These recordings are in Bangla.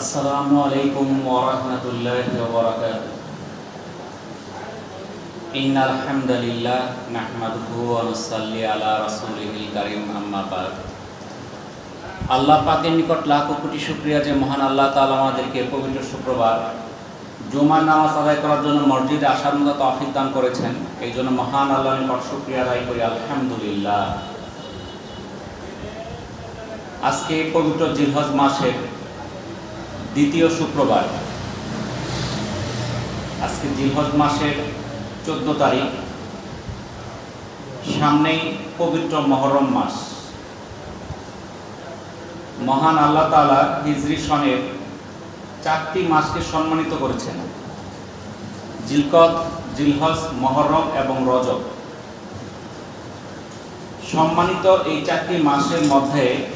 আসসালামু আলাইকুম ওয়া রাহমাতুল্লাহি ওয়া বারাকাতুহু। ইন্নাল হামদালিল্লাহ নাহমাদুহু ওয়া নুসাল্লি আলা রাসূলিহিল কারীম, আম্মা বাদ। আল্লাহ পাকের নিকট লাখ কোটি শুকরিয়া যে মহান আল্লাহ তাআলা আমাদেরকে পবিত্র শুক্রবার জুমার নামাজ আদায় করার জন্য মসজিদে আসার মতো তৌফিক দান করেছেন। এই জন্য মহান আল্লাহর নিকট শুকরিয়া আদায় করি, আলহামদুলিল্লাহ। আজকে পবিত্র জিলহজ মাসের দ্বিতীয় শুক্রবার। আজকে জিলহজ মাসের চোদ্দ তারিখ। সামনেই পবিত্র মহরম মাস। মহান আল্লাহ তাআলা হিজরি সনের চারটি মাসকে সম্মানিত করেছেন। জিলকত, জিলহজ, মহরম এবং রজব। সম্মানিত এই চারটি মাসের মধ্যে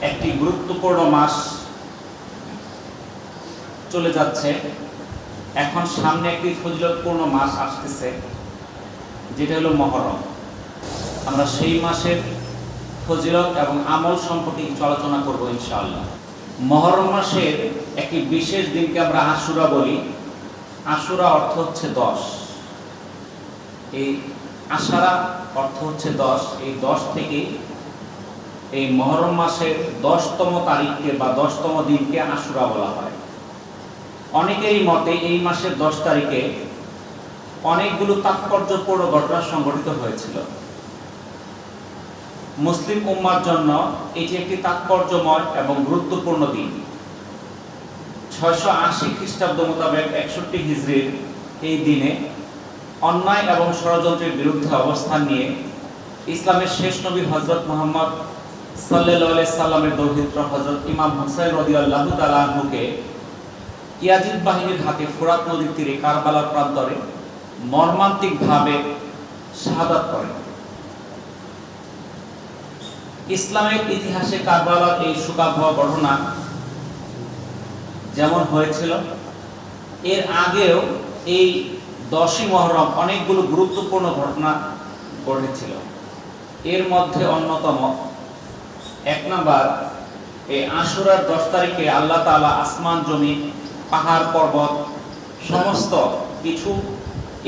একটি গুরুত্বপূর্ণ মাস চলে যাচ্ছে। এখন সামনে একটি ফজিলতপূর্ণ মাস আসতেছে, যেটা হলো মহরম। আমরা সেই মাসের ফজিলত এবং আমল সম্পর্কে কিছু আলোচনা করব ইনশাআল্লাহ। মহরম মাসের একটি বিশেষ দিনকে আমরা আশুরা বলি। আশুরা অর্থ হচ্ছে দশ। এই আশারা অর্থ হচ্ছে দশ। এই দশ থেকে এই মহরম মাসের দশতম তারিখকে বা দশতম দিনকে আশুরা বলা হয়। অনেকেরই মতে এই মাসের দশ তারিখে অনেকগুলো তাৎপর্যপূর্ণ ঘটনা সংঘটিত হয়েছিল। মুসলিম উম্মার জন্য এটি একটি তাৎপর্যময় এবং গুরুত্বপূর্ণ দিন। ছয়শো আশি খ্রিস্টাব্দ মোতাবেক একষট্টি হিজড়ির এই দিনে অন্যায় এবং ষড়যন্ত্রের বিরুদ্ধে অবস্থান নিয়ে ইসলামের শেষ নবী হজরত মোহাম্মদ সাল্লাহ সাল্লামের দৌহিত্র হজরত ইমাম হুসাইন রদি তালাহুকে ইয়াজিদ বাহিনীর হাতে ফোরাত নদীর তীরে কারবালার প্রান্তরে মর্মান্তিকভাবে শাহাদাত করেন ইসলামের ইতিহাসে কারবালার এই সুকাভ্য ঘটনা যেমন হয়েছিল, এর আগেও এই দশই মহরম অনেকগুলো গুরুত্বপূর্ণ ঘটনা ঘটেছিল। এর মধ্যে অন্যতম এক নাম্বার, এই আশুরার দশ তারিখে আল্লাহ তালা আসমান জমি পাহাড় পর্বত সমস্ত কিছু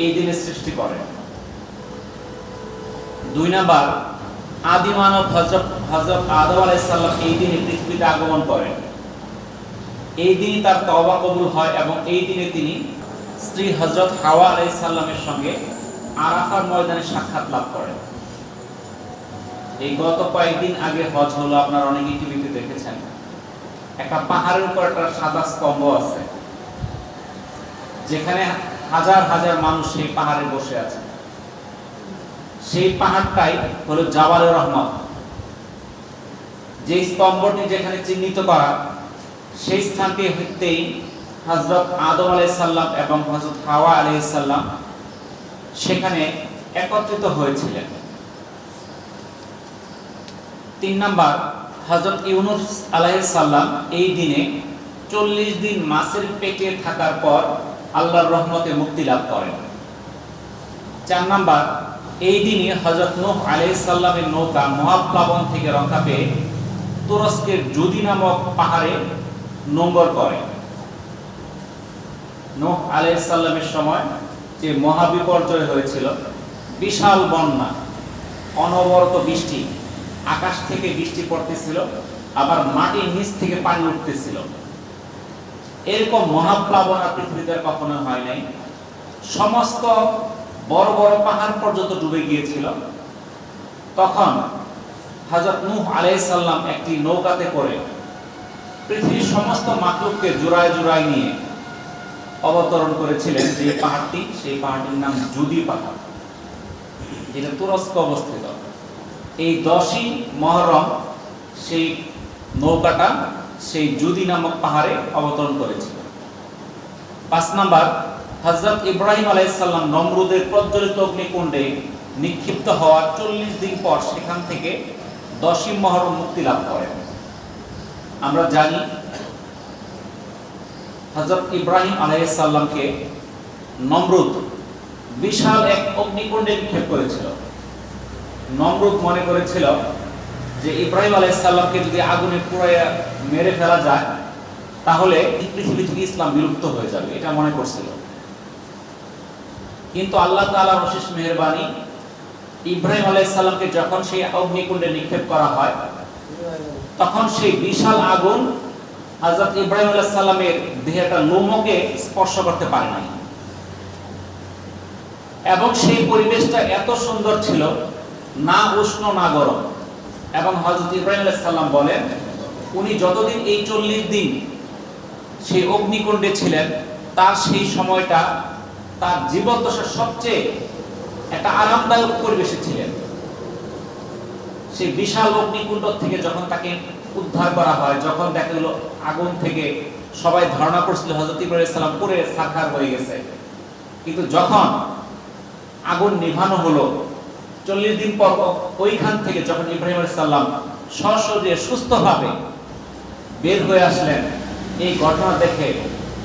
এই দিনে সৃষ্টি করেন দুই নাম্বার, আদি মানব হজরত হজরত আদম আলাইসাল্লাম এই দিনে পৃথিবীতে আগমন করেন। এই দিনই তার তওবা কবুল হয় এবং এই দিনে তিনি স্ত্রী হজরত হাওয়া আলাইসাল্লামের সঙ্গে আরাফার ময়দানে সাক্ষাৎ লাভ করেন। এই গত কয়েকদিন আগে হজ হলো, আপনার অনেকেই টিভিতে দেখেছেন। একটা পাহাড়ের উপর একটা সাদা স্তম্ভ আছে। যেখানে হাজার হাজার মানুষ সেই পাহাড়ে বসে আছে। সেই পাহাড়টাই হলো জাবালে রহমত। যে স্তম্ভটি যেখানে চিহ্নিত করা, সেই স্থানটি হইতেই হজরত আদম আলাইসাল্লাম এবং হজরত হাওয়া আলাইসাল্লাম সেখানে একত্রিত হয়েছিলেন। তিন নাম্বার হজরত ইউনুস আলাইসাল্লাম এই দিনে চল্লিশ দিন মাসের পেটে থাকার পর আল্লাহর রহমতে মুক্তি লাভ করেন। চার নাম্বার, এই দিনে হজরত নোহ আলাইসাল্লামের নৌকা মহাপ্লাবন থেকে রক্ষা পেয়ে তুরস্কের জুদি নামক পাহাড়ে নোঙ্গর করে। নোহ আলাইসাল্লামের সময় যে মহাবিপর্যয় হয়েছিল, বিশাল বন্যা, অনবরত বৃষ্টি, আকাশ থেকে বৃষ্টি পড়তেছিল, আবার মাটির নিচ থেকে পানি উঠতেছিল। এরকম মহাপ্লাবন পৃথিবীতে কখনো হয় নাই। সমস্ত বড় বড় পাহাড় পর্যন্ত ডুবে গিয়েছিল। তখন হজরত নূহ আলাইসাল্লাম একটি নৌকাতে করে পৃথিবীর সমস্ত মাকলুককে জোড়ায় জোড়ায় নিয়ে অবতরণ করেছিলেন যে পাহাড়টি, সেই পাহাড়টির নাম জুদি পাহাড়, যেটা তুরস্ক অবস্থিত। এই দশই মহরম সেই নৌকাটা সেই জুদি নামক পাহাড়ে অবতরণ করেছিল। পাঁচ নাম্বার হজরত ইব্রাহিম আলাইসাল্লাম নমরুদের প্রজ্বলিত অগ্নিকুণ্ডে নিক্ষিপ্ত হওয়ার চল্লিশ দিন পর সেখান থেকে দশই মহরম মুক্তি লাভ করেন। আমরা জানি হজরত ইব্রাহিম আলাইসাল্লামকে নমরুদ বিশাল এক অগ্নিকুণ্ডে নিক্ষেপ করেছিল। নমরুদ মনে করেছিল যে ইব্রাহিম আলাইসাল্লামকে যদি আগুনে পুড়াইয়া মেরে ফেলা যায়, তাহলে পৃথিবী থেকে ইসলাম বিলুপ্ত হয়ে যাবে, এটা মনে করছিল। কিন্তু আল্লাহ তাআলার অশেষ মেহেরবানি, ইব্রাহিম আলাইহিস সালামকে যখন সেই অগ্নিকুণ্ডে নিক্ষেপ করা হয়, তখন সেই বিশাল আগুন হযরত ইব্রাহিম আলাইহিস সালামের দেহটা লোমকে স্পর্শ করতে পারে নাই। এবং সেই পরিবেশটা এত সুন্দর ছিল, না উষ্ণ, না গরম। এবং হযরত ইব্রাহিম আলাইহিস বলেন, উনি যতদিন এই চল্লিশ দিন সেই অগ্নিকুণ্ডে ছিলেন, তার সেই সময়টা তার জীবদ্দশার সবচেয়ে একটা আরামদায়ক পরিবেশে ছিলেন। সেই বিশাল অগ্নিকুণ্ড থেকে যখন তাকে উদ্ধার করা হয়, যখন দেখা গেল আগুন থেকে সবাই ধারণা করছিল হজরত ইব্রাহিম সালাম পুরে সাকার হয়ে গেছে। কিন্তু যখন আগুন নিভানো হলো চল্লিশ দিন পর ওইখান থেকে যখন ইব্রাহিম সাল্লাম সশরীরে সুস্থভাবে বের হয়ে আসলেন, এই ঘটনা দেখে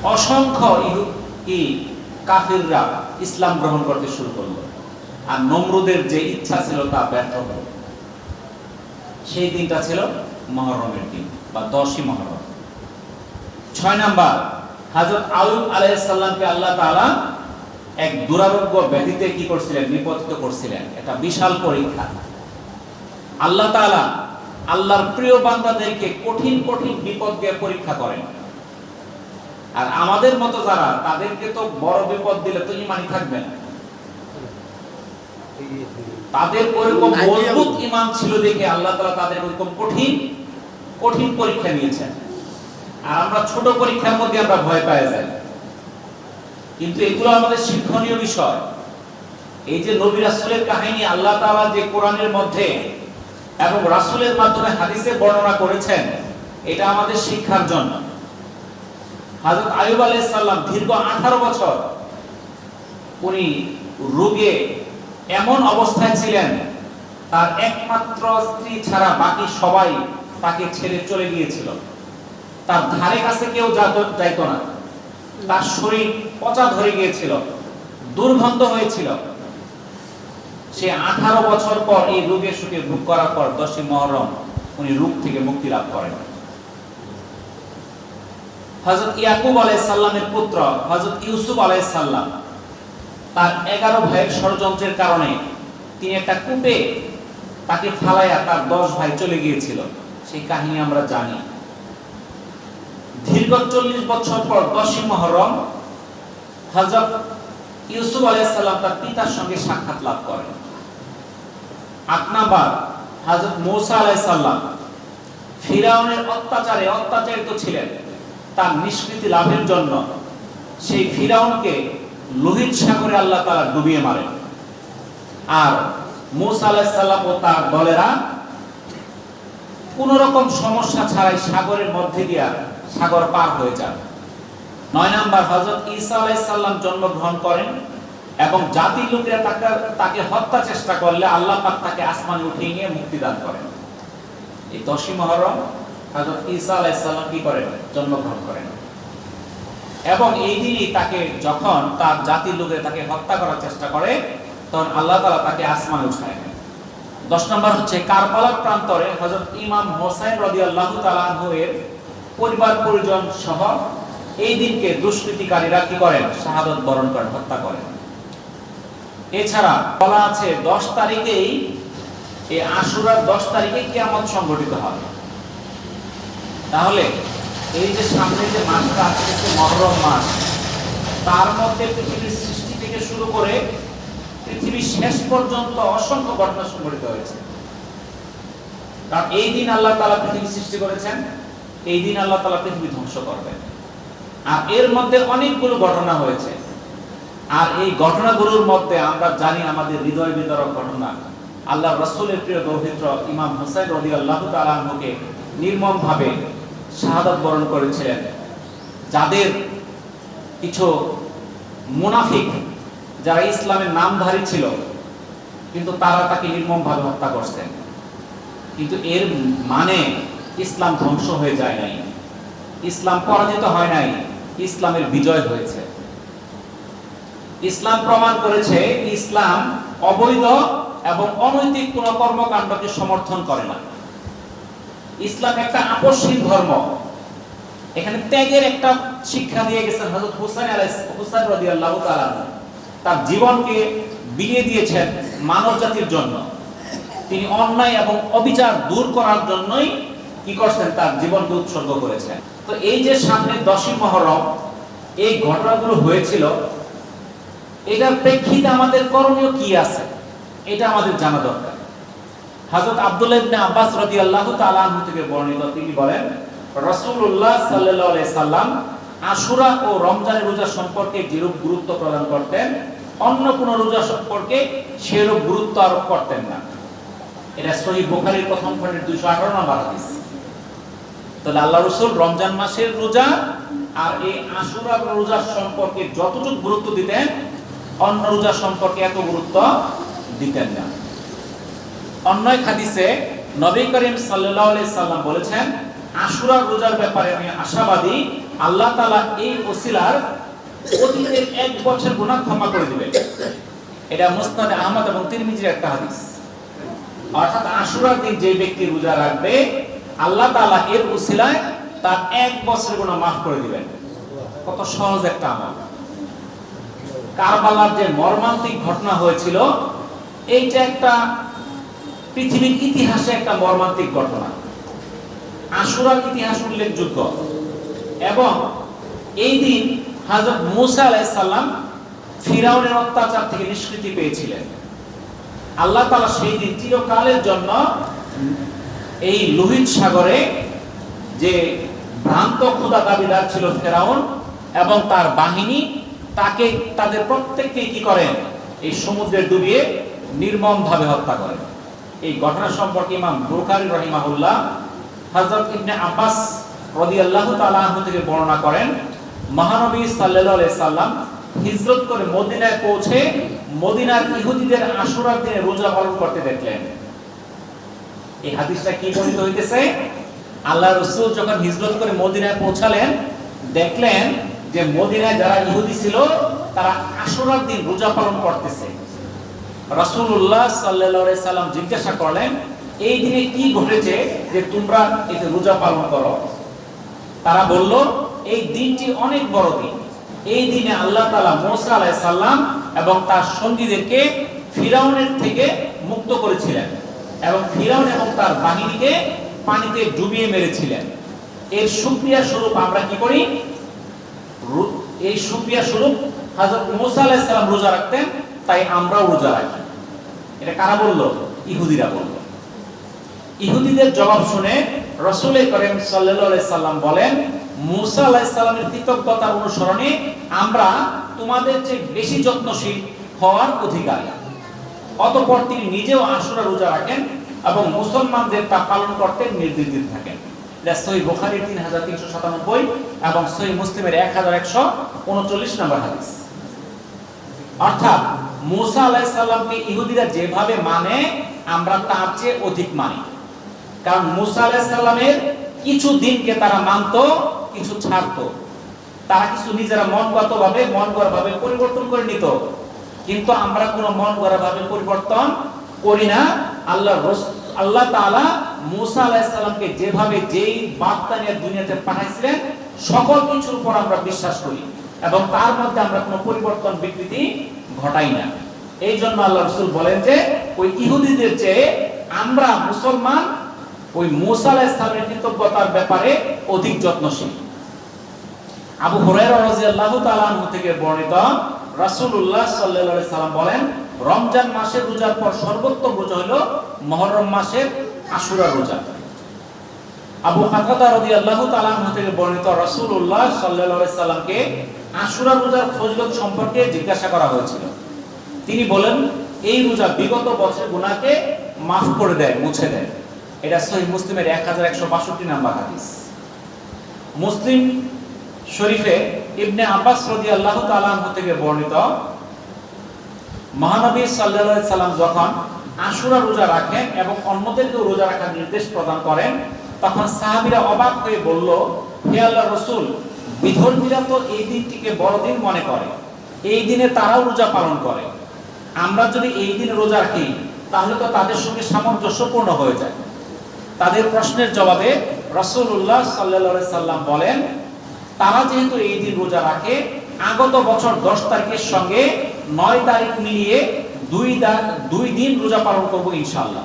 অসংখ্য ইহু- কি কাফিররা ইসলাম গ্রহণ করতে শুরু করল। আর নমরুদের যে ইচ্ছা ছিল তা ব্যর্থ হলো। সেই দিনটা ছিল মহরমের দিন, বা দশই মহরম। ছয় নাম্বার হাজরত আয়ুব আলাইসাল্লামকে আল্লাহ তাআলা এক দুরারোগ্য ব্যাধিতে কি করছিলেন? নিপতিত করছিলেন। এটা বিশাল পরীক্ষা। আল্লাহ তাআলা আল্লাহর প্রিয় বান্দাদেরকে কঠিন কঠিন বিপদ দিয়ে পরীক্ষা করেন। আর আমাদের মতো যারা তাদেরকে তো বড় বিপদ দিলে তো ইমানই থাকবে না। তাদের ওরকম মজবুত ইমান ছিল দেখে আল্লাহ তাআলা তাদের ওরকম কঠিন কঠিন পরীক্ষা নিয়েছেন। আর আমরা ছোট পরীক্ষার মধ্যে আমরা ভয় পেয়ে যাই। কিন্তু এগুলো আমাদের শিক্ষণীয় বিষয়। এই যে নবী রাসুলের কাহিনী, আল্লাহ তাআলা যে কোরআনের মধ্যে এবং রাসূলের মাধ্যমে হাদিসে বর্ণনা করেছেন, এটা আমাদের শিক্ষার জন্য। হযরত আয়ুব আলাইহিস সালাম দীর্ঘ 18 বছর উনি রোগে এমন অবস্থায় ছিলেন, তার একমাত্র স্ত্রী ছাড়া বাকি সবাই তাকে ছেড়ে চলে গিয়েছিল। তার ধারে কাছে কেউ যাইতো না। তার শরীর পচা ধরে গিয়েছিল, দুর্গন্ধ হয়েছিল। সে আঠারো বছর পর এই রোগের সুখে ভোগ করার পর দশই মহরম উনি রোগ থেকে মুক্তি লাভ করেন। হযরত ইয়াকুব আলাইহিস সালামের পুত্র হযরত ইউসুফ আলাইহিস সালাম, তার এগারো ভাইয়ের ষড়যন্ত্রের কারণে তিনি একটা কূপে তাকে ফালাইয়া তার দশ ভাই চলে গিয়েছিল। সেই কাহিনী আমরা জানি। দীর্ঘ চল্লিশ বছর পর দশই মহরম হযরত ইউসুফ আলাইহিস সালাম তার পিতার সঙ্গে সাক্ষাৎ লাভ করেন। হযরত মূসা আলাইহিস ফিরাউনের অত্যাচারে অত্যাচারিত ছিলেন। তার নিষ্কৃতি লাভের জন্য সেই ফিরাউনকে লোহিত সাগরে আল্লাহ তারা ডুবিয়ে মারেন। আর মূসা আলাইহিস সালাম ও তার দলেরা কোন রকম সমস্যা ছাড়াই সাগরের মধ্যে দিয়া সাগর পার হয়ে যান নয় নাম্বার, হযরত ঈসা আলাইহিস সালাম জন্মগ্রহণ করেন এবং জাতির লোকেরা তাকে তাকে হত্যা চেষ্টা করলে আল্লাহ পাক তাকে আসমানে উঠিয়ে নিয়ে মুক্তি দান করেন। এই দশই মহরম হযরত ঈসা আলাইহিস সালাম কি করেন? জন্মগ্রহণ করেন। এবং এই দিনই তাকে যখন তার জাতির লোকেরা তাকে হত্যা করার চেষ্টা করে, তখন আল্লাহ তাআলা তাকে আসমানে উঠায়। দশ নম্বর হচ্ছে, কারবালার প্রান্তরে হযরত ইমাম হোসাইন রাদিয়াল্লাহু তাআলা আনহু এর পরিবার পরিজন সহ এই দিনকে দুষ্কৃতিকারীরা কি করেন? শাহাদত বরণ করেন, হত্যা করেন। এছাড়া বলা আছে, দশ তারিখেই, এই আশুরার দশ তারিখে কিয়ামত সংঘটিত হবে। তাহলে, এই যে সামনে যে মাসটা আসতেছে মহরম মাস, তার মধ্যে পৃথিবীর সৃষ্টি থেকে শুরু করে পৃথিবীর শেষ পর্যন্ত অসংখ্য ঘটনা সংঘটিত হয়েছে। কারণ এই দিন আল্লাহ তালা পৃথিবী সৃষ্টি করেছেন। এই দিন আল্লাহ তাআলা পৃথিবী ধ্বংস করবেন আর এর মধ্যে অনেকগুলো ঘটনা হয়েছে। আর এই ঘটনাগুলোর মধ্যে আমরা জানি আমাদের হৃদয় বিতরক ঘটনা। আল্লাহ রসুলের প্রিয় দৌহিত্র ইমাম হুসাইন রদি আল্লাহ নির্মম ভাবে শাহাদত বরণ করেছিলেন। যাদের কিছু মুনাফিক যারা ইসলামের নামধারী ছিল, কিন্তু তারা তাকে নির্মম ভাবে হত্যা করছেন কিন্তু এর মানে ইসলাম ধ্বংস হয়ে যায় নাই। ইসলাম পরাজিত হয় নাই, ইসলামের বিজয় হয়েছে। ইসলাম প্রমাণ করেছে, ইসলাম অবৈধ এবং অনৈতিক কোন কর্মকাণ্ডকে সমর্থন করে না। ইসলাম একটা আপসহীন ধর্ম। এখানে ত্যাগের একটা শিক্ষা দিয়ে গেছেন হযরত হুসাইন আলাইহিস, হুসাইন রাদিয়াল্লাহু তাআলা তার জীবনকে বিলিয়ে দিয়েছেন মানব জাতির জন্য। তিনি অন্যায় এবং অবিচার দূর করার জন্যই কি করছেন? তার জীবনকে উৎসর্গ করেছেন। তো এই যে সামনে দশই মহরম, এই ঘটনাগুলো হয়েছিল, এটার প্রেক্ষিতে আমাদের করণীয় কি আছে? এটা আমাদের জানা দরকার। হযরত আব্দুল্লাহ আব্বাস থেকে বর্ণিত, তিনি বলেন সাল্লাম আশুরা ও রমজানের রোজা সম্পর্কে যেরূপ গুরুত্ব প্রদান করতেন, অন্য কোন রোজা সম্পর্কে সেরূপ গুরুত্ব আরোপ করতেন না। এটা সহিহ বুখারীর প্রথম খণ্ডের 218 নম্বর হাদিস। তাহলে আল্লাহ রসুল রমজান মাসের রোজা আর এই আশুরা রোজা সম্পর্কে যতটুকু গুরুত্ব দিতেন, অন্য রোজা সম্পর্কে এত গুরুত্ব দিতেন না। অন্য এক হাদিসে নবী করিম আলাইহি সাল্লাম বলেছেন আশুরা রোজার ব্যাপারে আমি আশাবাদী, আল্লাহ তাআলা এই ওসিলার অতীতের এক বছর গুনাহ ক্ষমা করে দিবেন। এটা মুসনাদ আহমদ এবং তিরমিজির একটা হাদিস। অর্থাৎ আশুরার দিন যে ব্যক্তি রোজা রাখবে আল্লাহ তাআলা এর উসিলায় তার এক বছরের গুনাহ মাফ করে দিবেন। কত সহজ একটা আমল। কারবালার যে মর্মান্তিক ঘটনা হয়েছিল, এইটা একটা পৃথিবীর ইতিহাসে একটা মর্মান্তিক ঘটনা। আশুরার ইতিহাস উল্লেখযোগ্য। এবং এই দিন হযরত মুসা আলাইহিস সালাম ফিরাউনের অত্যাচার থেকে নিষ্কৃতি পেয়েছিলেন। আল্লাহ তালা সেই দিন চিরকালের জন্য এই লোহিত সাগরে যে ভ্রান্ত খোদা দাবিদার ছিল ফেরাউন এবং তার বাহিনী, তাকে, তাদের প্রত্যেককে কি করেন এই সমুদ্রে ডুবিয়ে নির্মমভাবে হত্যা করেন এই ঘটনা সম্পর্কে ইমাম বুখারী রহিমাহুল্লাহ হযরত ইবনে আব্বাস রাদিয়াল্লাহু তাআলা আনহু থেকে বর্ণনা করেন, মহানবী সাল্লাল্লাহু আলাইহি সাল্লাম হিজরত করে মদিনায় পৌঁছে মদিনার ইহুদিদের আশুরার দিনে রোজা পালন করতে দেখলেন। এই হাদিসটা কি বর্ণিত হইতেছে? আল্লাহ রসুল যখন হিজরত করে মদিনায় পৌঁছালেন, দেখলেন যে মদিনায় যারা ইহুদি ছিল, তারা আশুরার দিন রোজা পালন করতেছে। রাসূলুল্লাহ সাল্লাল্লাহু সাল্লাম জিজ্ঞাসা করলেন, এই দিনে কি ঘটেছে যে তোমরা এতে রোজা পালন করো? তারা বলল, এই দিনটি অনেক বড় দিন। এই দিনে আল্লাহ তাআলা মুসা আলাইহিস সালাম এবং তার সঙ্গীদেরকে ফিরাউনের থেকে মুক্ত করেছিলেন। এবং ফিরাউন এবং তার বাহিনীকে পানিতে ডুবিয়ে মেরেছিলেন। এর সুক্রিয়া স্বরূপ আমরা কি করি? এই সুক্রিয়া স্বরূপ হযরত মুসা আলাইহিস সালাম রোজা রাখতেন, তাই আমরাও রোজা রাখি। এটা কারা বলল? ইহুদিরা বলল। ইহুদিদের জবাব শুনে রসুল করিম সাল্লাম বলেন, মুসা আলাইহিস সালামের কৃতজ্ঞতার অনুসরণে আমরা তোমাদের চেয়ে বেশি যত্নশীল হওয়ার অধিকারী। অতঃপর তিনি নিজেও আশুরা রোজা রাখেন এবং মুসলমানদের তা পালন করতে নির্দেশ দিতে থাকেন তিন হাজার তিনশো সাতানব্বই এবং মুসলিমের এক হাজার একশো উনচল্লিশ নম্বর হাদিস। অর্থাৎ মুসা ইহুদিরা যেভাবে মানে আমরা তার চেয়ে অধিক মানি। কারণ মুসা আলাইহিস সালামের কিছু দিনকে তারা মানতো, কিছু ছাড়তো। তারা কিছু নিজেরা মনগত ভাবে মন ভাবে পরিবর্তন করে নিত। কিন্তু আমরা কোনো মন করা ভাবে পরিবর্তন করি না। আল্লাহ আল্লাহ তাআলা মুসা যেভাবে যেই বার্তা নিয়ে দুনিয়াতে পাঠাইছিলেন, সকল কিছুর উপর আমরা বিশ্বাস করি এবং তার মধ্যে আমরা কোনো পরিবর্তন বিকৃতি ঘটাই না। এই জন্য আল্লাহ রসুল বলেন যে, ওই ইহুদিদের চেয়ে আমরা মুসলমান, ওই মুসা কৃতজ্ঞতার ব্যাপারে অধিক যত্নশীল। আবু হুরায়রা তাআলা থেকে বর্ণিত রাসূলুল্লাহ সাল্লাল্লাহু আলাইহি সাল্লাম বলেন, রমজান মাসের রোজার পর সর্বোত্তম রোজা হলো মুহররম মাসের আশুরা রোজা। আবু কাতাদা রাদিয়াল্লাহু তাআলা আনহু থেকে বর্ণিত রাসূলুল্লাহ সাল্লাল্লাহু আলাইহি সাল্লামকে আশুরা রোজার ফজিলত সম্পর্কে জিজ্ঞাসা করা হয়েছিল। তিনি বলেন, এই রোজা বিগত বছর গুনাহকে মাফ করে দেয়, মুছে দেয়। এটা সহিহ মুসলিমের 1162 নাম্বার হাদিস। মুসলিম শরীফে ইবনে আব্বাস রাদিয়াল্লাহু তাআলা আনহু থেকে বর্ণিত, মহানবী আলাইহি সাল্লাম যখন আশুরা রোজা রাখেন এবং অন্যদেরকেও রোজা রাখার নির্দেশ প্রদান করেন, তখন সাহাবীরা অবাক হয়ে বলল, হে আল্লাহর রাসূল, বিধর্মীরা তো এই দিনটিকে বড়দিন মনে করে। এই দিনে তারাও রোজা পালন করে। আমরা যদি এই দিনে রোজা রাখি, তাহলে তো তাদের সঙ্গে সামঞ্জস্যপূর্ণ হয়ে যায়। তাদের প্রশ্নের জবাবে রাসূলুল্লাহ সাল্লাল্লাহু আলাইহি সাল্লাম বলেন তারা যেহেতু এই দিন রোজা রাখে, আগত বছর দশ তারিখের সঙ্গে নয় তারিখ মিলিয়ে দুই দুই দিন রোজা পালন করব ইনশাআল্লাহ।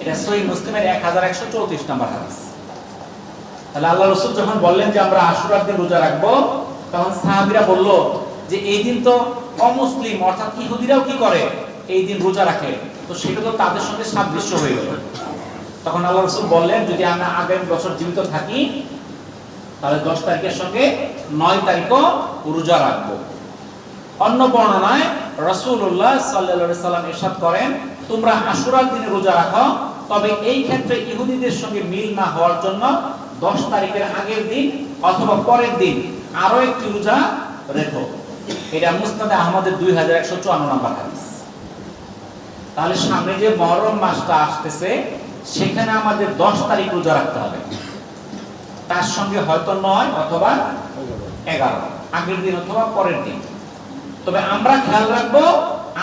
এটা সহি মুসলিমের এক হাজার একশো চৌত্রিশ নম্বর হাদিস। তাহলে আল্লাহ রসুল যখন বললেন যে আমরা আশুরার দিন রোজা রাখব, তখন সাহাবিরা বলল যে এই দিন তো অমুসলিম, অর্থাৎ ইহুদিরাও কি করে? এই দিন রোজা রাখে। তো সেটা তো তাদের সঙ্গে সাদৃশ্য হয়ে গেল। তখন আল্লাহ রসুল বললেন, যদি আমরা আগামী বছর জীবিত থাকি তাহলে দশ তারিখের সঙ্গে নয় তারিখও রোজা রাখব। অন্য বর্ণনায় রসুল্লাহ সাল্লা সাল্লাম এরশাদ করেন, তোমরা আশুরার দিনে রোজা রাখো, তবে এই ক্ষেত্রে ইহুদিদের সঙ্গে মিল না হওয়ার জন্য দশ তারিখের আগের দিন অথবা পরের দিন আরও একটি রোজা রেখো। এটা মুসনাদে আহমদের দুই হাজার একশো চুয়ান্ন নম্বর হাদিস। তাহলে সামনে যে মহরম মাসটা আসতেছে, সেখানে আমাদের দশ তারিখ রোজা রাখতে হবে। তার সঙ্গে হয়তো নয় অথবা এগারো। আগের দিন অথবা পরের দিন। তবে আমরা খেয়াল রাখব,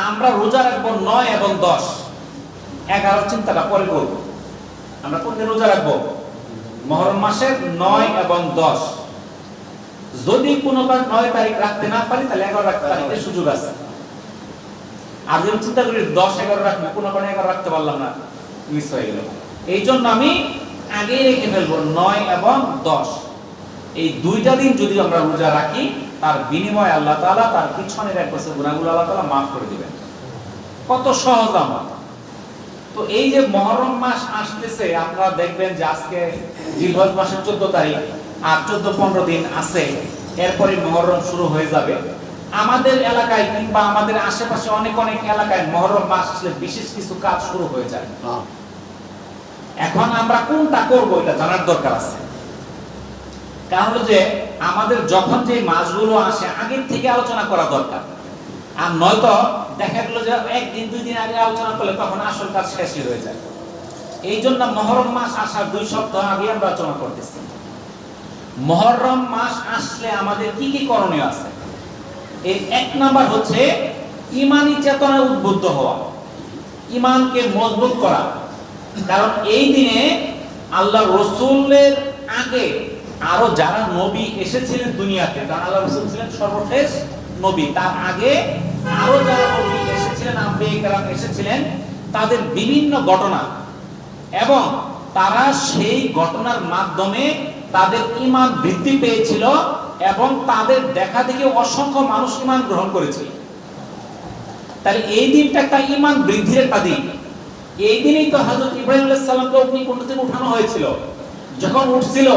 আমরা রোজা রাখব নয় এবং দশ। এগারো চিন্তাটা পরে করব আমরা কোন দিন রোজা রাখব? মহরম মাসের নয় এবং দশ। যদি কোনোবার নয় তারিখ রাখতে না পারি, তাহলে এগারো রাখতে তারিখের সুযোগ আছে। আর যদি চিন্তা করি দশ, এগারো রাখব, কোনো কারণে এগারো রাখতে পারলাম না মিস হয়ে গেল। এই জন্য আমি আগেই রেখে ফেলব নয় এবং দশ। এই দুইটা দিন যদি আমরা রোজা রাখি, তার বিনিময়ে আল্লাহ তাআলা তার পিছনের এক বছর গুণাগুলো আল্লাহ তাআলা মাফ করে দিবেন। কত সহজ আমল। তো এই যে মহরম মাস আসতেছে, আপনারা দেখবেন যে আজকে জিলহজ মাসের চোদ্দ তারিখ আর চোদ্দ পনেরো দিন আছে। এরপরে মহরম শুরু হয়ে যাবে। আমাদের এলাকায় কিংবা আমাদের আশেপাশে অনেক অনেক এলাকায় মহরম মাস আসলে বিশেষ কিছু কাজ শুরু হয়ে যায়। এখন আমরা কোনটা করব এটা জানার দরকার আছে। কারণ যে আমাদের যখন যে মাসগুলো আসে, আগের থেকে আলোচনা করা দরকার। আর নয়তো দেখা গেল যে একদিন, দুই দিন আগে আলোচনা করলে তখন আসল কাজ শেষই হয়ে যায়। এই জন্য মহরম মাস আসার দুই সপ্তাহ আগে আমরা আলোচনা করতেছি। মহরম মাস আসলে আমাদের কি কি করণীয় আছে? এর এক নাম্বার হচ্ছে ইমানি চেতনায় উদ্বুদ্ধ হওয়া। ইমানকে মজবুত করা। কারণ এই দিনে আল্লাহ রসুলের আগে আরও যারা নবী এসেছিলেন দুনিয়াতে, কারণ আল্লাহ রসুল ছিলেন সর্বশেষ নবী, তার আগে আরও যারা নবী এসেছিলেন কেরাম এসেছিলেন, তাদের বিভিন্ন ঘটনা। এবং তারা সেই ঘটনার মাধ্যমে তাদের ইমান বৃদ্ধি পেয়েছিল এবং তাদের দেখা দেখে অসংখ্য মানুষ ইমান গ্রহণ করেছিল। তাহলে এই দিনটা একটা ইমান বৃদ্ধির একটা দিন। এই দিনেই তো হযরত ইব্রাহিম আলাইহিস সালামকে অগ্নিকুণ্ড থেকে উঠানো হয়েছিল। যখন উঠছিল,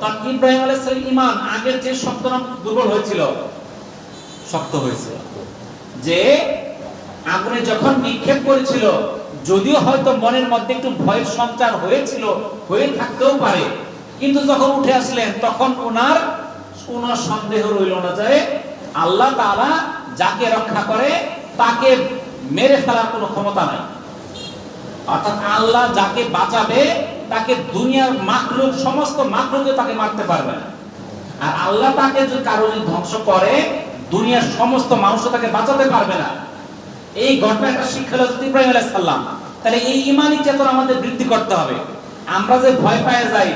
তখন ইব্রাহিম আলাইহিস ইমান আগের যে শক্ত না দুর্বল হয়েছিল, শক্ত হয়েছিল। যে আগুনে যখন নিক্ষেপ করেছিল, যদিও হয়তো মনের মধ্যে একটু ভয়ের সঞ্চার হয়েছিল, হয়ে থাকতেও পারে, কিন্তু যখন উঠে আসলেন, তখন ওনার কোনো সন্দেহ রইল না যে আল্লাহ তাআলা যাকে রক্ষা করে, তাকে মেরে ফেলার কোনো ক্ষমতা নাই। অর্থাৎ আল্লাহ যাকে বাঁচাবে, তাকে দুনিয়ার মাখলুক, সমস্ত মাখলুকে তাকে মারতে পারবে না। আর আল্লাহ তাকে যদি কারও যদি ধ্বংস করে, দুনিয়ার সমস্ত মানুষও তাকে বাঁচাতে পারবে না। এই ঘটনা একটা শিক্ষা হলো ইব্রাহিম আলাইহিস তাহলে এই ইমানি চেতনা আমাদের বৃদ্ধি করতে হবে। আমরা যে ভয় পায় যাই,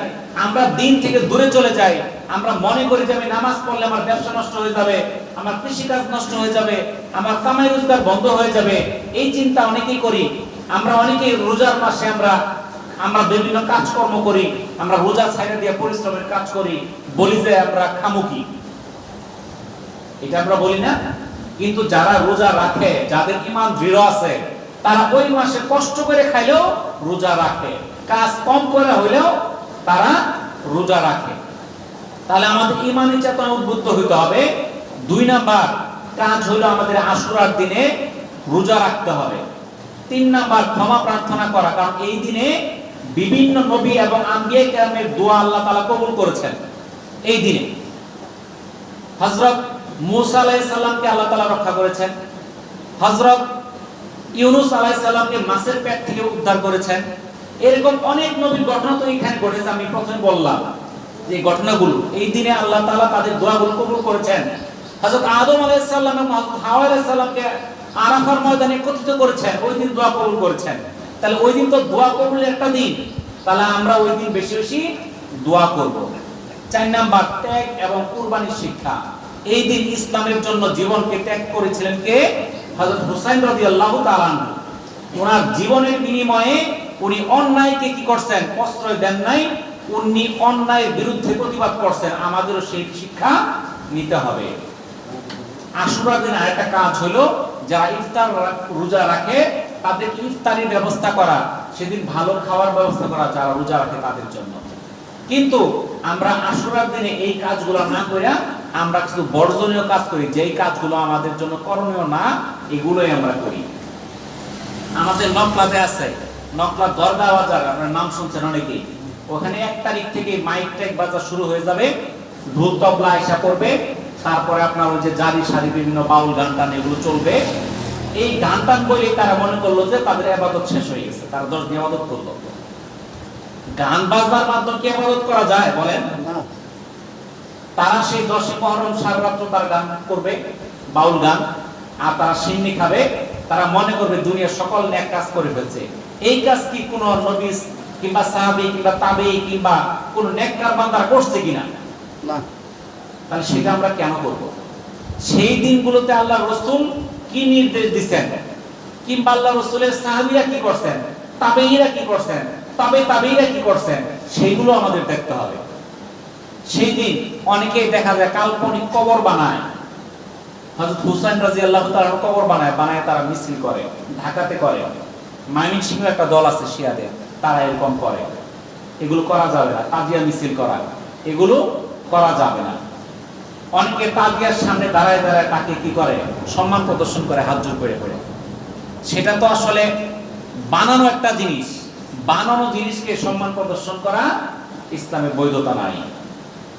আমরা দিন থেকে দূরে চলে যাই, আমরা মনে করি যে আমি নামাজ পড়লে আমার ব্যবসা নষ্ট হয়ে যাবে, আমার কৃষিকাজ নষ্ট হয়ে যাবে, আমার কামাই রোজগার বন্ধ হয়ে যাবে, এই চিন্তা অনেকেই করি। আমরা অনেকে রোজার মাসে আমরা আমরা বিভিন্ন কাজকর্ম করি, আমরা রোজা ছাইড়া দিয়ে পরিশ্রমের কাজ করি, বলি যে আমরা খামুকি এটা আমরা বলি না, কিন্তু যারা রোজা রাখে, যাদের ইমান দৃঢ় আছে, তারা ওই মাসে কষ্ট করে খাইলেও রোজা রাখে। কাজ কম করে হইলেও তারা রোজা রাখে। তাহলে আমাদের ইমানি চেতনা উদ্বুদ্ধ হইতে হবে। দুই নাম্বার, কাজ হলো আমাদের আশুরার দিনে রোজা রাখতে হবে। তিন নাম্বার ক্ষমা প্রার্থনা করা, কারণ এই দিনে বিভিন্ন নবী এবং আম্বিয়া কেরামের দোয়া আল্লাহ তাআলা কবুল করেছেন, এই দিনে। হযরত মূসা আলাইহিস সালামকে আল্লাহ তাআলা রক্ষা করেছেন, হযরত ইউনুস আলাইহিস সালামকে মাছের পেট থেকে উদ্ধার করেছেন, এরকম অনেক নবীর ঘটনা তো এখানে ঘটেছে, আমি প্রথমে বললাম যে ঘটনাগুলো, এই দিনে আল্লাহ তাআলা তাদের দোয়াগুলো কবুল করেছেন। হযরত আদম আলাইহিস সালাম এবং হযরত হাওয়া আলাইহিস সালামকে আরাফার ময়দানে একত্রিত করেছেন, ওই দিন দোয়া কবুল করেছেন। তাহলে ওই দিন তো দোয়া কবুলের একটা দিন। তাহলে আমরা ওই দিন বেশি বেশি দোয়া করব। চার নাম্বার, ত্যাগ এবং কুরবানির শিক্ষা। এই দিন ইসলামের জন্য জীবনকে ত্যাগ করেছিলেন কে? হযরত হুসাইন রাদিয়াল্লাহু তাআলা ওনার জীবনের বিনিময়ে উনি অন্যায়কে কি করছেন? প্রশ্রয় দেন নাই। উনি অন্যায়ের বিরুদ্ধে প্রতিবাদ করছেন। আমাদেরও সেই শিক্ষা নিতে হবে। আশুরা দিন আরেকটা কাজ হলো যারা ইফতার রোজা রাখে তাদের ইফতারির ব্যবস্থা করা। সেদিন ভালো খাওয়ার ব্যবস্থা করা যারা রোজা রাখে তাদের জন্য। কিন্তু আমরা আশুরার দিনে এই কাজগুলো না করে আমরা কিছু বর্জনীয় কাজ করি। যেই কাজগুলো আমাদের জন্য করণীয় না, এগুলোই আমরা করি। আমাদের নকলাতে আছে। নকলা দরগা বাজার, আপনার নাম শুনছেন অনেকেই। ওখানে এক তারিখ থেকে মাইক ট্যাক বাজার শুরু হয়ে যাবে। ঢোল তবলা আয়সা করবে তারপরে আপনার ওই যে জারি সারি বিভিন্ন বাউল গান টান এগুলো চলবে। এই গান টান বলে তারা মনে করল যে তাদের আবাদত শেষ হয়ে গেছে তারা দশ দিন আবাদত করল। গান বাজনার মাধ্যমে কি আবাদত করা যায় বলেন? তারা সেই দশই মহরম সারা রাত্র তার গান করবে বাউল গান আর তারা সিন্নি খাবে তারা মনে করবে দুনিয়ার সকল ন্যাক কাজ করে ফেলছে। এই কাজ কি কোন নবী কিংবা সাহাবি কিংবা তাবেই কিংবা কোন নেককার বান্দারা করছে কিনা? না। তাহলে সেটা আমরা কেন করব? সেই দিনগুলোতে আল্লাহ রসুল কি নির্দেশ দিচ্ছেন? কিংবা আল্লাহ রসুলের সাহাবিরা কি করছেন? তাবেইরা কি করছেন? তাবে তাবেইরা কি করছেন? সেইগুলো আমাদের দেখতে হবে। সেই দিন অনেকেই দেখা যায় কাল্পনিক কবর বানায়। হযরত হুসাইন রাদিয়াল্লাহু তাআলার কবর বানায় বানায় তারা মিছিল করে, ঢাকাতে করে। ময়মনসিংহ একটা দল আছে শিয়াদের, তারা এরকম করে। এগুলো করা যাবে না, তাজিয়া মিছিল করা। এগুলো করা যাবে না। অনেকে তাজিয়ার সামনে দাঁড়ায় দাঁড়ায় তাকে কি করে? সম্মান প্রদর্শন করে, হাত জোর করে করে। সেটা তো আসলে বানানো একটা জিনিস। বানানো জিনিসকে সম্মান প্রদর্শন করা ইসলামে বৈধতা নাই।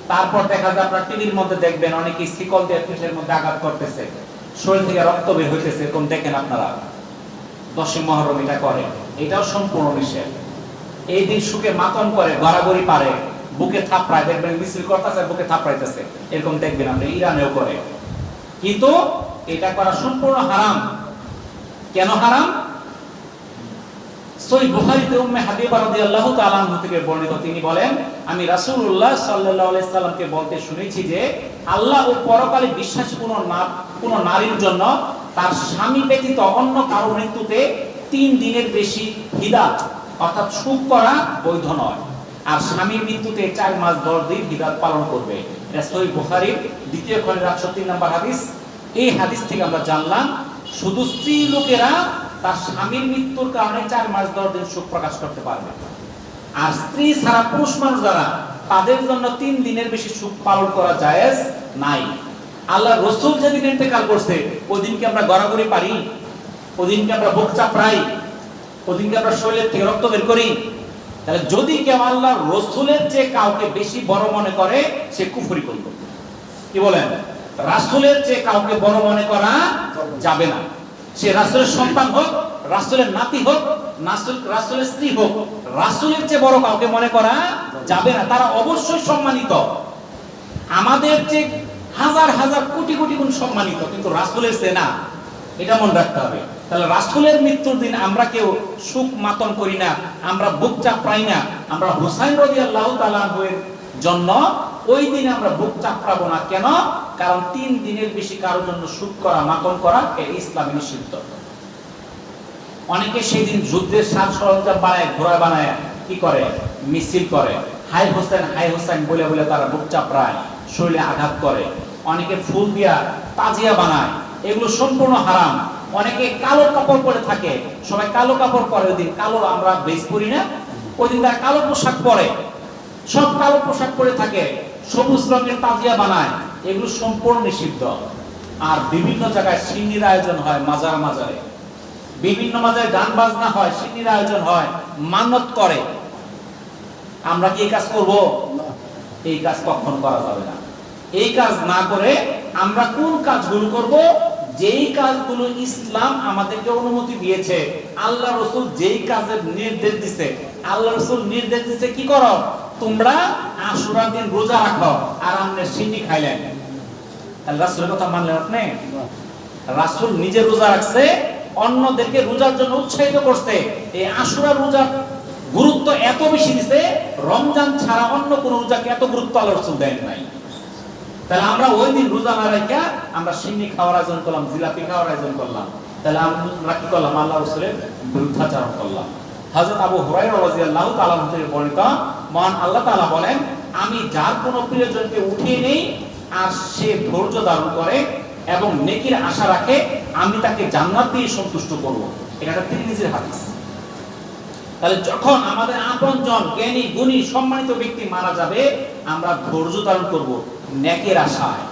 তারপর দেখা যায় আপনার টিভির মধ্যে দেখবেন, অনেকে শিকল দিয়ে পিঠের মধ্যে আঘাত করতেছে। শরীর থেকে রক্ত বের হইতেছে, এরকম দেখেন আপনারা। দশই মহরম এটা করে। এটাও সম্পূর্ণ নিষেধ। এই দিন সুখে মাতন করে, গড়াগড়ি পারে। বুকে থাপড়ায় দেখবেন, মিছিল করতেছে, বুকে থাপড়াইতেছে। এরকম দেখবেন আপনি, ইরানেও করে। কিন্তু এটা করা সম্পূর্ণ হারাম। কেন হারাম? সই বুখারীতে উম্মে হাবিবা রাদিয়াল্লাহু তাআলা আনহা থেকে বর্ণিত, তিনি বলেন, আমি রাসূলুল্লাহ সাল্লাল্লাহু আলাইহি সাল্লামকে বলতে শুনেছি যে, আল্লাহ ও পরকালে বিশ্বাসী কোন না, কোন নারীর জন্য তার স্বামী ব্যতীত অন্য কারও মৃত্যুতে তিন দিনের বেশি হিদাত অর্থাৎ সুখ করা বৈধ নয়। আর স্বামীর মৃত্যুতে চার মাস দশ দিন হিদাত পালন করবে। এটা বুখারীর দ্বিতীয় খণ্ডের একশো তিন নম্বর হাদিস। এই হাদিস থেকে আমরা জানলাম, শুধু স্ত্রী লোকেরা তার স্বামীর মৃত্যুর কারণে চার মাস দশ দিন সুখ প্রকাশ করতে পারবে আর স্ত্রী ছাড়া পুরুষ মানুষ যারা তাদের জন্য তিন দিনের বেশি সুখ পালন করা জায়েজ নাই। আল্লাহ রসুল যেদিন ইন্তেকাল করছে ওই দিনকে আমরা গড়াগড়ি পারি ওই দিনকে আমরা বুক চাপড়াই ওই দিনকে আমরা শরীরের থেকে রক্ত বের করি তাহলে যদি কেউ আল্লাহ রসুলের চেয়ে কাউকে বেশি বড় মনে করে, সে কুফরি করবে। কি বলেন? রাসুলের চেয়ে কাউকে বড় মনে করা যাবে না। সে রাসুলের সন্তান হোক, রাসুলের নাতি হোক রাসুলের স্ত্রী হোক, রাসুলের চেয়ে বড় কাউকে মনে করা যাবে না। তারা অবশ্যই সম্মানিত। আমাদের যে হাজার হাজার, কোটি কোটি গুণ সম্মানিত, কিন্তু রাসুলের চেয়ে না। এটা মনে রাখতে হবে। তাহলে রাসুলের মৃত্যুর দিন আমরা কেউ সুখ মাতন করি না, আমরা বুক চাপড়াই না। আমরা হুসাইন রবি আল্লাহ তালের জন্য ওই দিন আমরা বুক চাপড়াবো না। কেন? কারণ তিন দিনের বেশি কারোর জন্য সুখ করা, মাতন করা এটা ইসলামে নিষিদ্ধ। অনেকে সেই দিন যুদ্ধের সাজ সরঞ্জাম বানায়, ঘোড়া বানায়, কি করে? মিছিল করে। হাই হোসেন হাই হোসেন বলে বলে তারা বুক চাপড়ায়, শরীরে আঘাত করে। অনেকে ফুল দিয়া তাজিয়া বানায়। এগুলো সম্পূর্ণ হারাম। অনেকে কালো কাপড় পরে থাকে। সবাই কালো কাপড় পরে, ওই দিন কালো আমরা বেশ করি না। ওই দিন তারা কালো পোশাক পরে। সব কালো পোশাক পরে থাকে, সবুজ রঙের তাজিয়া বানায়। এগুলো সম্পূর্ণ নিষিদ্ধ। আর বিভিন্ন জায়গায় সিন্নির আয়োজন হয় মাজার মাজারে। বিভিন্ন মাজারে গান বাজনা হয়, সিন্নির আয়োজন হয়, মানত করে। আমরা কি এই কাজ করব? এই কাজ কখন করা যাবে না। এই কাজ না করে আমরা কোন কাজগুলো করব? যেই কাজগুলো ইসলাম আমাদেরকে অনুমতি দিয়েছে, আল্লাহ রসুল যেই কাজের নির্দেশ দিছে, আল্লাহ রসুল নির্দেশ দিছে কি করো? তোমরা আশুরা দিন রোজা রাখো আর আমনে সিন্নি খাইলেন রাসুলের কথা মানলেন আপনি? রাসুল নিজে রোজা রাখছে, অন্যদেরকে রোজার জন্য উৎসাহিত করছে। এই আশুরা রোজা গুরুত্ব এত বেশি দিছে, রমজান ছাড়া অন্য কোন রোজাকে এত গুরুত্ব রসুল দেন নাই। তাহলে আমরা ওই দিন রোজা না রাখা আমরা সিন্নি খাওয়ার আয়োজন করলাম, জিলাপি খাওয়ার আয়োজন করলাম। তাহলে আমরা কি করলাম? আল্লাহ রসুলের বিরুদ্ধাচারণ করলাম। হযরত আবু হুরায়রা রাদিয়াল্লাহু তাআলা থেকে বর্ণিত, মহান আল্লাহ তাআলা বলেন, আমি যার কোনো প্রিয়জনকে উঠিয়ে নেই, আর সে ধৈর্য ধারণ করে এবং নেকির আশা রাখে, আমি তাকে জান্নাত দিয়ে সন্তুষ্ট করব। এটা একটা তিরমিজির হাদিস। তাহলে যখন আমাদের আপনজন জ্ঞানী, গুণী, সম্মানিত ব্যক্তি মারা যাবে, আমরা ধৈর্য ধারণ করব। নেকের আশায়।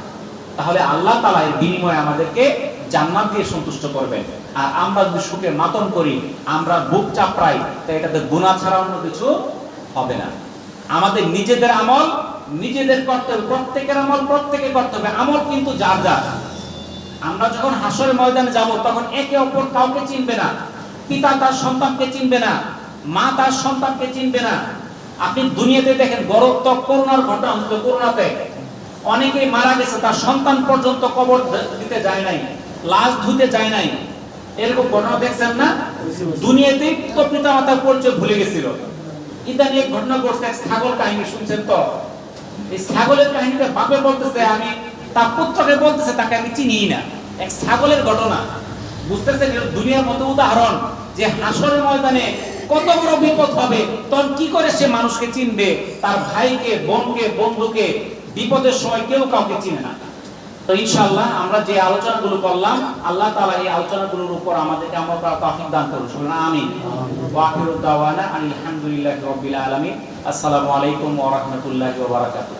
তাহলে আল্লাহ তাআলা এর বিনিময়ে আমাদেরকে জান্নাত দিয়ে সন্তুষ্ট করবেন। আর আমরা যদি সুখে মাতন করি, আমরা বুক চাপড়াই, তাই এটাতে গুনাহ ছাড়া অন্য কিছু হবে না। আমাদের নিজেদের আমল, নিজেদের করতে হবে প্রত্যেকের আমল প্রত্যেকে করতে হবে আমল কিন্তু যার যার। আমরা যখন হাসরের ময়দানে যাব, তখন একে অপর কাউকে চিনবে না, পিতা তার সন্তানকে চিনবে না, মা তার সন্তানকে চিনবে না। আপনি দুনিয়াতে দেখেন গরত্ব করোনার ঘটনা হচ্ছে করোনাতে অনেকেই মারা গেছে, তার সন্তান পর্যন্ত কবর দিতে যায় নাই, লাশ ধুতে যায় নাই। এরকম ঘটনা দেখছেন না? দুনিয়াতেই তো পিতা মাতার পরিচয় ভুলে গেছিল। ইদানি এক ঘটনা ঘটছে ছাগল কাহিনী শুনছেন তো? এই ছাগলের কাহিনীতে বাপে বলতেছে, আমি তার পুত্রকে বলতেছে, তাকে আমি চিনি না। এক ছাগলের ঘটনা। বুঝতেছেন দুনিয়ার মতো উদাহরণ, যে হাসরের ময়দানে কত বড় বিপদ হবে, তখন কি করে সে মানুষকে চিনবে? তার ভাইকে, বোনকে, বন্ধুকে বিপদের সময় কেউ কাউকে চিনে না। তো ইনশাল্লাহ আমরা যে আলোচনাগুলো করলাম আল্লাহ তালা এই আলোচনাগুলোর উপর আমাদেরকে আমরা তৌফিক দান করুন। শুনুন আমিন। ওয়া আখিরু দাওয়ানা আলহামদুলিল্লাহি রাব্বিল আলামিন। আসসালামু আলাইকুম ওয়া রাহমাতুল্লাহি ওয়া বারাকাতুহু।